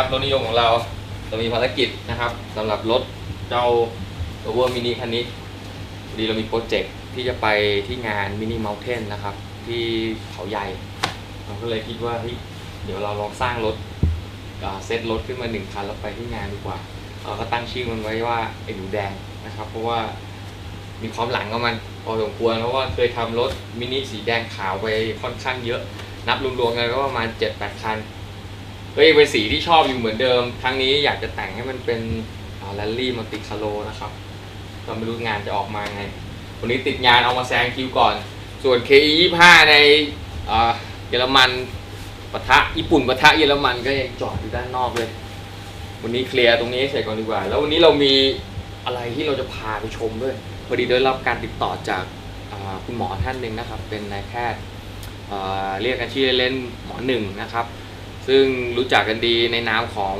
ครับรถนิยมของเราเรามีภารกิจนะครับสำหรับรถเจ้า Over Mini คันนี้พอดีเรามีโปรเจกต์ที่จะไปที่งาน Mini Mountain นะครับ ที่เขาใหญ่เราก็เลยคิดว่าเฮ้ยเดี๋ยวเราลองสร้างรถอ่าเซตรถขึ้นมาหนึ่งคันแล้วไปที่งานดีกว่าเราก็ตั้งชื่อมันไว้ว่าไอ้หนูแดงนะครับ เพราะว่ามีความหลังกับมันพอสมควรเพราะว่าเคยทำรถมินิสีแดงขาวไปค่อนข้างเยอะ นับรวมๆกันก็ประมาณ7-8คัน ก็ยังเป็นสีที่ชอบอยู่เหมือนเดิมครั้งนี้อยากจะแต่งให้มันเป็นแรลลี่มัลติคาโลนะครับก็ไม่รู้งานจะออกมาไง วันนี้ติดงานเอามาแซงคิวก่อน ส่วน KE 25ในเยอรมันปะทะญี่ปุ่นปะทะเยอรมันก็ยังจอดอยู่ด้านนอกเลย วันนี้เคลียร์ตรงนี้ให้เสร็จก่อนดีกว่า แล้ววันนี้เรามีอะไรที่เราจะพาไปชมด้วย พอดีได้รับการติดต่อจากคุณหมอท่านหนึ่งนะครับ เป็นนายแพทย์เรียกกันชื่อเล่นหมอหนึ่งนะครับ ซึ่งรู้จักกันดีในนามของ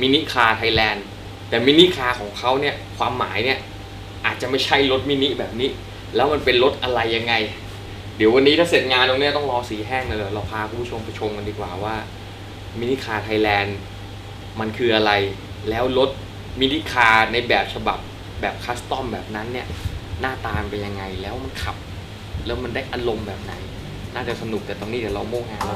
มินิคาร์ไทยแลนด์แต่มินิคาร์ของเขาเนี่ยความหมายเนี่ยอาจจะไม่ใช่รถมินิแบบนี้ แล้วมันเป็นรถอะไรยังไง เดี๋ยววันนี้ถ้าเสร็จงานตรงนี้ต้องรอสีแห้งเลยเราพาผู้ชมไปชมกันดีกว่าว่ามินิคาร์ไทยแลนด์มันคืออะไร แล้วรถมินิคาร์ในแบบฉบับแบบคัสตอมแบบนั้นเนี่ยหน้าตามเป็นยังไงแล้วมันขับ แล้วมันได้อารมณ์แบบไหน น่าจะสนุกแต่ตรงนี้เดี๋ยวเราโม่งงานเรา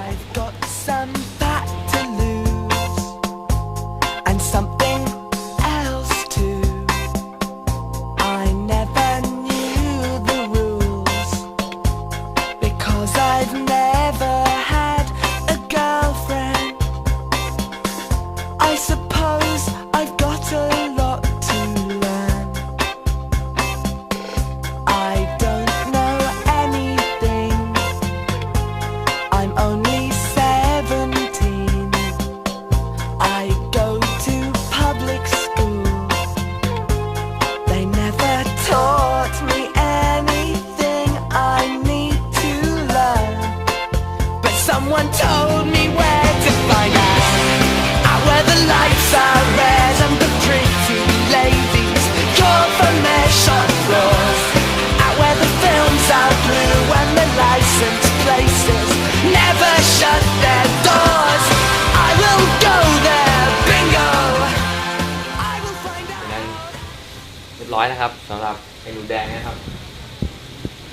อยนะครับสำหรับไอ้หนูแดงนะครับ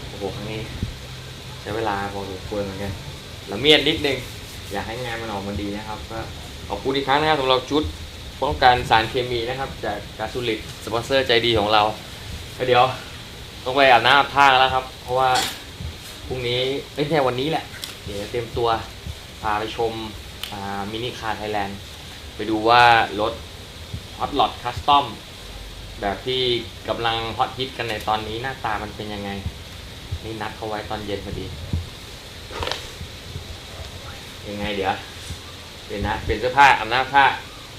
โอ้โหครั้งนี้ ใช้เวลาพอสมควรเหมือนกันละเมียดนิดนึงอยากให้งานมันออกมาดีนะครับก็ขอบคุณอีกครั้งนะครับสำหรับชุดป้องกันสารเคมีนะครับ จากกาซูลิตสปอนเซอร์ใจดีของเราเดี๋ยวต้องไปอาบน้ำอาบท่าแล้วครับ เพราะว่าพรุ่งนี้ไม่ใช่วันนี้แหละ เดี๋ยวเตรียมตัวพาไปชมมินิคาร์ไทยแลนด์ไปดูว่ารถฮอตลอ t คัสตอม แบบที่กำลังฮอตฮิตกันในตอนนี้หน้าตามันเป็นยังไง นี่นัดเขาไว้ตอนเย็นพอดี ยังไงเดี๋ยวเดี๋ยวนะเปลี่ยนเสื้อผ้าอาบน้ำผ้า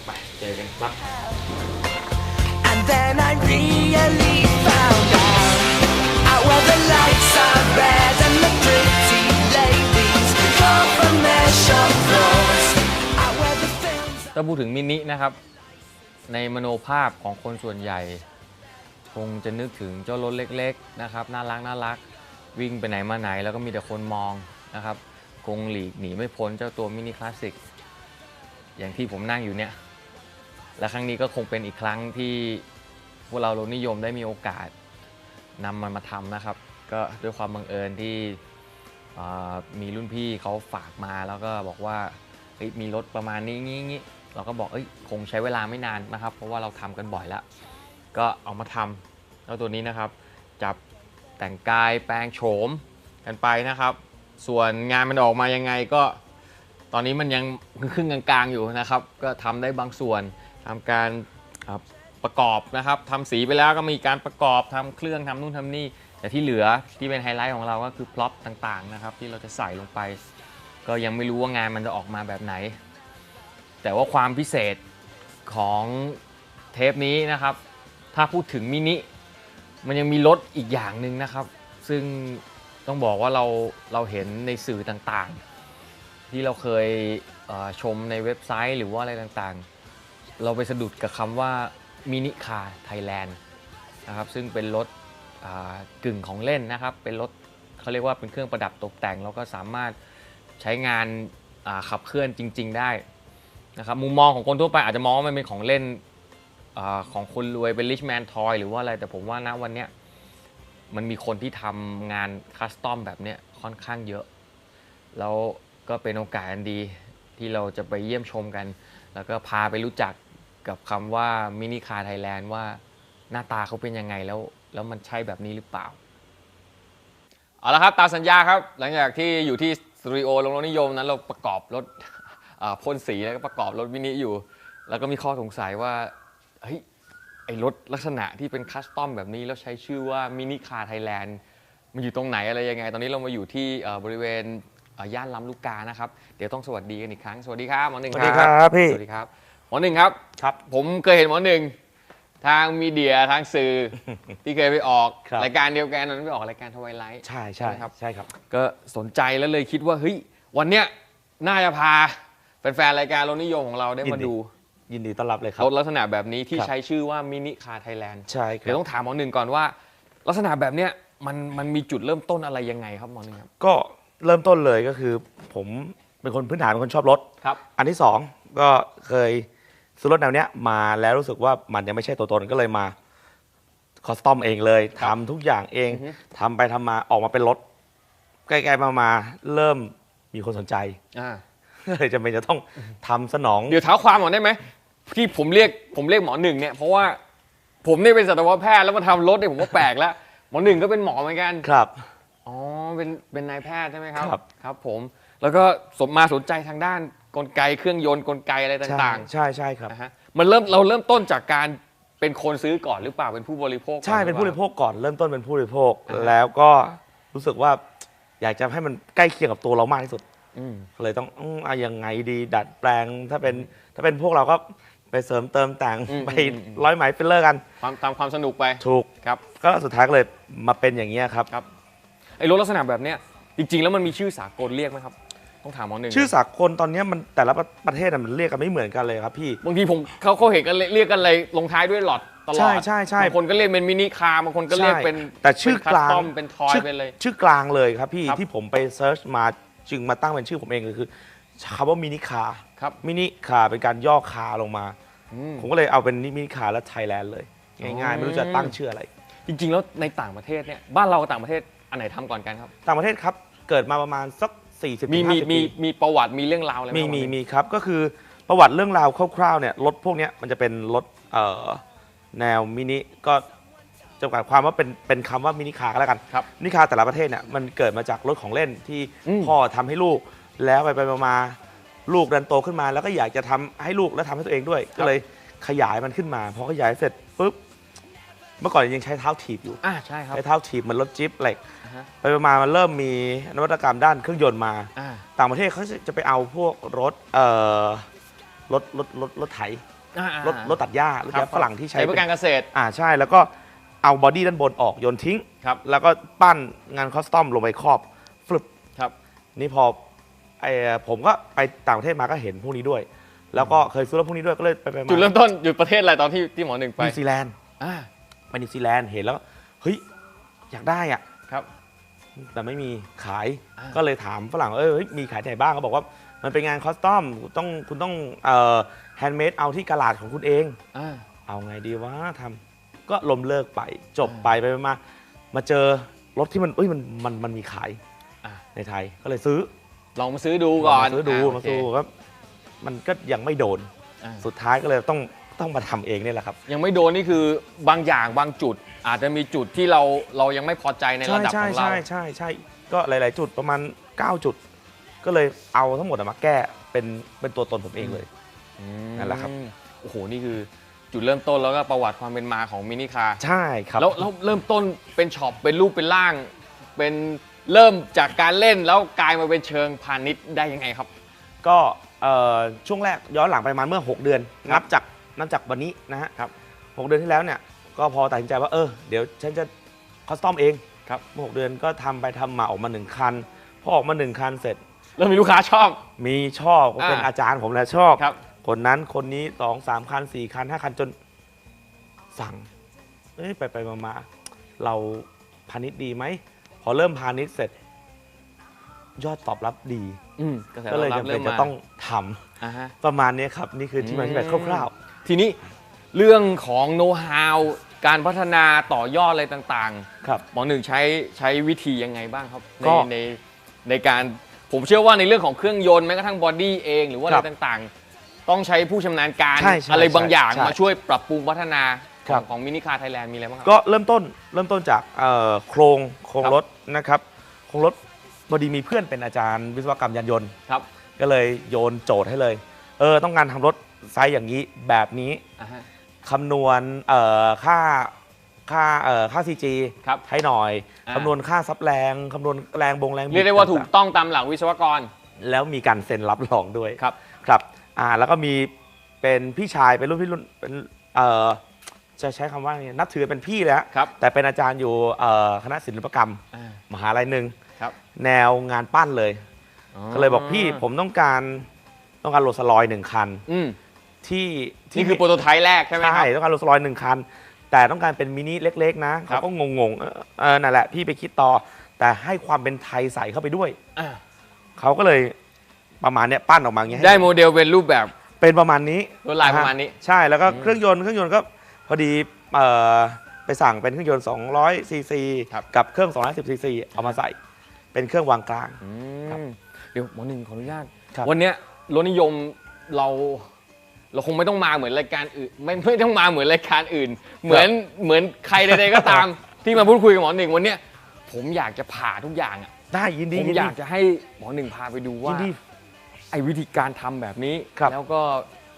ไปเจอกันครับ And then I really found out out where the lights are red and the pretty ladies call from their shop floors. Out where the films ถ้าพูดถึงมินินะครับ ในมโนภาพของคนส่วนใหญ่ คงจะนึกถึงเจ้ารถเล็กๆนะครับน่ารักน่ารักวิ่งไปไหนมาไหนแล้วก็มีแต่คนมองนะครับ คงหลีกหนีไม่พ้นเจ้าตัวมินิคลาสสิกอย่างที่ผมนั่งอยู่เนี่ย และครั้งนี้ก็คงเป็นอีกครั้งที่พวกเรารถนิยมได้มีโอกาสนำมันมาทำนะครับ ก็ด้วยความบังเอิญที่มีรุ่นพี่เขาฝากมาแล้วก็บอกว่ามีรถประมาณนี้งี้งี้ เราก็บอกเอ้ยคงใช้เวลาไม่นานนะครับ เพราะว่าเราทำกันบ่อยแล้ว ก็เอามาทำแล้วตัวนี้นะครับ จับแต่งกายแปลงโฉมกันไปนะครับ ส่วนงานมันออกมายังไงก็ ตอนนี้มันยังครึ่งกลางๆอยู่นะครับ ก็ทำได้บางส่วนทำการประกอบนะครับทำสีไปแล้วก็มีการประกอบทำเครื่องทำนู่นทำนี่แต่ที่เหลือที่เป็นไฮไลท์ของเราก็คือพล็อปต่างๆนะครับที่เราจะใส่ลงไป ก็ยังไม่รู้ว่างานมันจะออกมาแบบไหน แต่ว่าความพิเศษของเทปนี้นะครับ ถ้าพูดถึงมินิมันยังมีรถอีกอย่างหนึ่งนะครับ ซึ่งต้องบอกว่าเราเราเห็นในสื่อต่างๆ ที่เราเคยเชมในเว็บไซต์หรือว่าอะไรต่างๆ เราไปสะดุดกับคำว่ามินิคาร์ไทยแลนด์นะครับซึ่งเป็นรถกึ่งของเล่นนะครับ เป็นรถเขาเรียกว่าเป็นเครื่องประดับตกแต่ง แล้วก็สามารถใช้งานขับเคลื่อนจริง ๆ ได้ นะครับมุมมองของคนทั่วไปอาจจะมองว่ามันเป็นของเล่นอของคนรวยเป็น rich man toy หรือว่าอะไร แต่ผมว่าณวันเนี้ยมันมีคนที่ทำงานคัสตอมแบบเนี้ยค่อนข้างเยอะ แล้วก็เป็นโอกาสอันดีที่เราจะไปเยี่ยมชมกัน แล้วก็พาไปรู้จักกับคำว่ามินิคาร์ไทยแลนด์ว่าหน้าตาเขาเป็นยังไงแล้ว แล้วมันใช่แบบนี้หรือเปล่า เอาละครับตามสัญญาครับ หลังจากที่อยู่ที่สตูดิโอลงรถนิยมนั้นเราประกอบรถ พ่นสีแล้วก็ประกอบรถมินิอยู่ แล้วก็มีข้อสงสัยว่าเฮ้ยไอรถลักษณะที่เป็นคัสตอมแบบนี้แล้วใช้ชื่อว่ามินิคาร์ไทยแลนด์มันอยู่ตรงไหนอะไรยังไง ตอนนี้เรามาอยู่ที่เอ่อบริเวณเอ่อย่านลำลูกกานะครับ เดี๋ยวต้องสวัสดีกันอีกครั้ง สวัสดีครับหมอหนึ่งสวัสดีครับพี่ สวัสดีครับหมอหนึ่งครับ ครับ ผมเคยเห็นหมอหนึ่งทางมีเดียทางสื่อที่เคยไปออกครับรายการเดียวกันนั้นไปออกรายการทวายไลท์ใช่ใช่ใช่ครับ ใช่ครับ ก็สนใจแล้วเลยคิดว่าเฮ้ยวันเนี้ยน่าจะพา แฟนๆรายการรถนิยมของเราได้ยิมานดี ดูยินดีต้อนรับเลยครัรบ ถลักษณะแบบนี้ที่ครับ ใช้ชื่อว่ามินิคาร์ไทยแลนด์ใช่คเดี๋ยวรับต้องถามหมอหนึ่งก่อนว่า ลักษณะแบบเนี้ยมันมันมีจุดเริ่มต้นอะไรยังไงครับหมอหนึ่งครับ ก็เริ่มต้นเลยก็คือ ผมเป็นคนพื้นฐานเป็นคนชอบรถ ครับ อันที่สองก็เคยซื้อรถแนวเนี้ยมาแล้วรู้สึกว่ามันยังไม่ใช่ตัวตนก็เลยมาคอสตอมเองเลยครัทำบทุกอย่างเองอือฮึทำไปทำมาออกมาเป็นรถใกล้ๆมามาเริ่มมีคนสนใจ อ่า เลยจะเป็นจะต้องทำสนอง เดี๋ยวเท้าความก่อนได้ไหมที่ผมเรียกผมเรียกหมอหนึ่งเนี่ยเพราะว่าผมเนี่ยเป็นสัตวแพทย์แล้วมาทำรถเนี่ยผมก็แปลกแล้วหมอหนึ่งก็เป็นหมอเหมือนกันครับ อ๋อเป็นเป็นนายแพทย์ใช่ไหมครับครับ ครับ ผมแล้วก็สมมาสนใจทางด้านกลไกเครื่องยนต์กลไกอะไรใช่ต่างใช่ใช่ครับ ๆนะฮะมันเริ่มเราเริ่มต้นจากการเป็นคนซื้อก่อนหรือเปล่าเป็นผู้บริโภคก่อใช่เป็นผู้บหริอโภคก่อนเริ่มต้นเป็นผู้บริโภคอ่าฮะแล้วก็รู้สึกว่าอยากจะให้มันใกล้เคียงกับตัวเรามากที่สุด อืมเลยต้องอืมเอายังไงดีดัดแปลงถ้าเป็นถ้าเป็นพวกเราก็ไปเสริมเติมแต่งอืมไปอืมอืมร้อยไหมฟิลเลอร์กัน ความตามความสนุกไปถูก ครับ ก็สุดท้ายก็เลยมาเป็นอย่างนี้ยครับ ครับ ไอ้รถลักษณะแบบเนี้ยจริง ๆ แล้วมันมีชื่อสากลเรียกไหมครับ ต้องถามหมอหนึ่งชื่อสากลตอนเนี้ยมันแต่ละประประเทศอะมันเรียกกันไม่เหมือนกันเลยครับพี่ บางทีผมเขาเขาเห็นกันเลยเรียกกันเลยลงท้ายด้วยหลอดตลอดใช่ใช่ใช่ บางคนก็เรียกเป็นมินิคาร์บางคนก็เรียกเป็นใช่แต่ชื่อกลางเป็น custom เป็นทอยชื่อเป็นเลย ชื่อกลางเลยครับพี่ครับ ที่ผมไปเซิร์ชมา จึงมาตั้งเป็นชื่อผมเองเลยคือคำว่ามินิคาร์ครับมินิคาร์เป็นการย่อคาร์ลงมา อืม ผมก็เลยเอาเป็นมินิคาร์และไทยแลนด์เลย ง่ายๆ ไม่รู้จะตั้งชื่ออะไร จริง ๆ แล้วในต่างประเทศเนี่ยบ้านเรากับต่างประเทศอันไหนทำก่อนกันครับ ต่างประเทศครับ เกิดมาประมาณสัก 40มีมี50มีปีมีประวัติมีเรื่องราวอะไรไหมีครับมีมีครับก็คือประวัติเรื่องราวคร่าวๆเนี่ยรถพวกเนี้ยมันจะเป็นรถเอ่อแนวมินิก็ จำกัดความว่าเป็นเป็นคำว่ามินิคาร์ก็แล้วกันครับมินิคาร์แต่ละประเทศเนี่ยมันเกิดมาจากรถของเล่นที่อืม พ่อทำให้ลูก แล้วไปไปมามาลูกดันโตขึ้นมา แล้วก็อยากจะทำให้ลูกและทำให้ตัวเองด้วย ก็เลยขยายมันขึ้นมาพอขยายเสร็จปุ๊บเมื่อก่อนยังใช้เท้าถีบอยู่ อ่าใช่ครับใช้เท้าถีบเหมือนรถจิ๊ปเหล็กอ่าฮะ ไปประมาณมันเริ่มมีนวัตกรรมด้านเครื่องยนต์มา อ่าต่างประเทศเขาจะไปเอาพวกรถเอ่อรถรถรถรถไถอ่ารถรถตัดหญ้ารถครัหญ้าบฝรั่งที่ใช้ใช้เพื่อเป็นการเกษตร อ่าใช่แล้วก็ เอาบอดี้ด้านบนออกโยนทิ้ง ครับ แล้วก็ปั้นงานคอสตอมลงไปครอบฟลุปครับ นี่พอไอผมก็ไปต่างประเทศมาก็เห็นพวกนี้ด้วย แล้วก็เคยซื้อรถพวกนี้ด้วยก็เลยไปไปมาจุดเริ่มต้นอยู่ประเทศอะไรตอนที่ที่หมอหนึ่งไปนิวซีแลนด์อ่าไปนิวซีแลนด์เห็นแล้วเฮ้ยอยากได้อะ ครับ แต่ไม่มีขายอ่า ก็เลยถามฝรั่งว่าเอยเฮ้ยมีขายที่ไหนบ้างเขาบอกว่า มันเป็นงานคอสตอมต้องคุณต้องเอ่อแฮนด์เมดเอาที่กระลาดของคุณเอง อ่าเอาไงดีวะทำ ก็ลมเลิกไปจบไปไปมามาเจอรถที่มันเอ้ยมันมันมันมีขายอ่าในไทยก็เลยซื้อลองมาซื้อดูก่อนมาซื้อดูอ่มาซื้อโอเคก็มันก็ยังไม่โดน อ่าสุดท้ายก็เลยต้องต้องมาทำเองเนี่ยแหละครับ ยังไม่โดนนี่คือบางอย่างบางจุด อาจจะมีจุดที่เราเรายังไม่พอใจในใช่ระดับใช่ของเราใช่ใช่ใช่ก็หลาย ๆ จุดประมาณ 9 จุด ก็เลยเอาทั้งหมดอะมาแก้เป็นเป็นตัวตนผมเองเลยอืมนั่นแหละครับ โอ้โห นี่คือ จุดเริ่มต้นแล้วก็ประวัติความเป็นมาของมินิคาร์ใช่ครับแล้วแล้วเริ่มต้นเป็นช็อปเป็นรูปเป็นร่าง เป็นเริ่มจากการเล่นแล้วกลายมาเป็นเชิงพาณิชย์ได้ยังไงครับ ก็เอ่อช่วงแรกย้อนหลังไปประมาณเมื่อ 6 เดือนครันับบจากนับจากวันนี้นะฮะครับหกเดือนที่แล้วเนี่ยก็พอตัดสินใจว่าเออเดี๋ยวฉันจะคอสตอมเองครับเมื่อหกเดือนก็ทำไปทำมาออกมาหนึ่งคันพอออกมาหนึ่งคันเสร็จ เริ่มมีลูกค้าชอบ มีชอบก็เป็นอ่าอาจารย์ผมแหละชอบ ครับ คนนั้นคนนี้สองสามคันสี่คันห้าคันจนสั่งเอ้ยไปไปมามาเราพาณิชย์ดีไหม พอเริ่มพาณิชย์เสร็จ ยอดตอบรับดี อืมกระแสตก็อบเลยรับจำเป็เริ่นมจะมาต้องทำอ่าฮะ ประมาณนี้ครับ นี่คือที่มาที่ไปอืม คร่าวทีนี้เรื่องของโน้ตฮาวการพัฒนาต่อยอดอะไรต่างๆ ครับๆหมอหนึ่งใช้ใช้วิธียังไงบ้างครับในก็ในในการผมเชื่อว่าในเรื่องของเครื่องยนต์แม้กระทั่งบอดี้เอง หรือว่าอะคไรรับต่างๆ ต้องใช้ผู้ชำนาญการใช่ใช่อะไรบางอย่างใช่มาช่วยปรับปรุงพัฒนาขครัองบ ของมินิคาร์ไทยแลนด์มีอะไรบ้างครับ ก็เริ่มต้นเริ่มต้นจากเอ่อโครงโครงครับ รถนะครับโครงรถพอดีมีเพื่อนเป็นอาจารย์วิศวกรรมยานยนต์ ครับก็เลยโยนโจทย์ให้เลย เออ ต้องการทำรถไซส์อย่างนี้แบบนี้อ่าฮะ คำนวณเอ่อค่าค่าเอ่อค่า CG ครับให้หน่อยอ่า คำนวณค่าซับแรงคำนวณแรงบงแรงบิเรียกได้ว่าถูกต้องตามหลักวิศวกรแล้วมีการเซ็นรับรองด้วยครับ ครับ อ่าแล้วก็มีเป็นพี่ชายเป็นรุ่นพี่รุ่นเป็นเอ่อจะใช้คำว่าไงนับถือเป็นพี่เลยฮะครับแต่เป็นอาจารย์อยู่เอ่อคณะศิลปกรรม อ่า มหาลัยหนึ่งครับแนวงานปั้นเลย ก็เลยบอกพี่ผมต้องการต้องการโรลสลอยหนึ่งคัน อืมที่ที่นี่คือโปรโตไทป์แรกใช่ไหมคใช่รับ ต้องการโรลสลอยหนึ่งคัน แต่ต้องการเป็นมินิเล็ก ๆ นะครัเขาบ ก็งงๆเออเออนั่นแหละพี่ไปคิดต่อ แต่ให้ความเป็นไทยใส่เข้าไปด้วย อ่าเขาก็เลย ประมาณเนี้ยปั้นออกมาอย่างเงี้ยให้ได้โมเดลเป็นรูปแบบ เป็นประมาณนี้ลวดลายประมาณนี้ ใช่แล้วก็อืมเครื่องยนต์เครื่องยนต์ก็พอดีเอ่อไปสั่งเป็นเครื่องยนต์200ซีซีครับ กับเครื่อง210ซีซีเอามาใส่เป็นเครื่องวางกลาง อืมครับเดี๋ยวหมอหนึ่งขออนุญาตครับ วันเนี้ยรถนิยมเรา เราคงไม่ต้องมาเหมือนรายการอื่นไม่ไม่ต้องมาเหมือนรายการอื่น เหมือนเหมือนใครใดๆก็ตาม ที่มาพูดคุยกับหมอหนึ่งวันเนี้ยผมอยากจะผ่าทุกอย่างอะได้ยินดีผมยินอดียากจะให้หมอหนึ่งพาไปดูยิว่านดี ไอ้วิธีการทำแบบนี้ ครับแล้วก็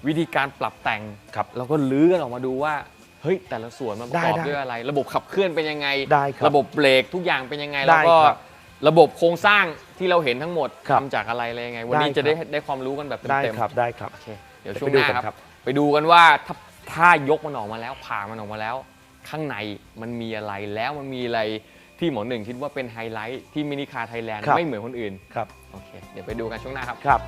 วิธีการปรับแต่งครับเราก็ลื้อกันออกมาดูว่า เฮ้ย แต่ละส่วนมันประกอบได้ได้ด้วยอะไร ระบบขับเคลื่อนเป็นยังไง ได้ครับระบบเบรกทุกอย่างเป็นยังไง ได้แล้วก็ครับระบบโครงสร้างที่เราเห็นทั้งหมดครับ ทำจากอะไรอะไรยังไง วันนี้ได้จะได้ครับได้ความรู้กันแบบได้เต็มครับได้ครับ ๆโอเคเดี๋ยวไปช่วงดูหน้ากันคครัรับ บ ไปดูกันว่าถ้าถ้ายกมันออกมาแล้วผ่ามันออกมาแล้ว ข้างในมันมีอะไรแล้วมันมีอะไร ที่หมอหนึ่งคิดว่าเป็นไฮไลท์ที่มินิคาร์ไทยแลนด์ครับ ไม่เหมือนคนอื่น ครับ โอเค เดี๋ยวไปดูกันช่วงหน้าครับ ครับ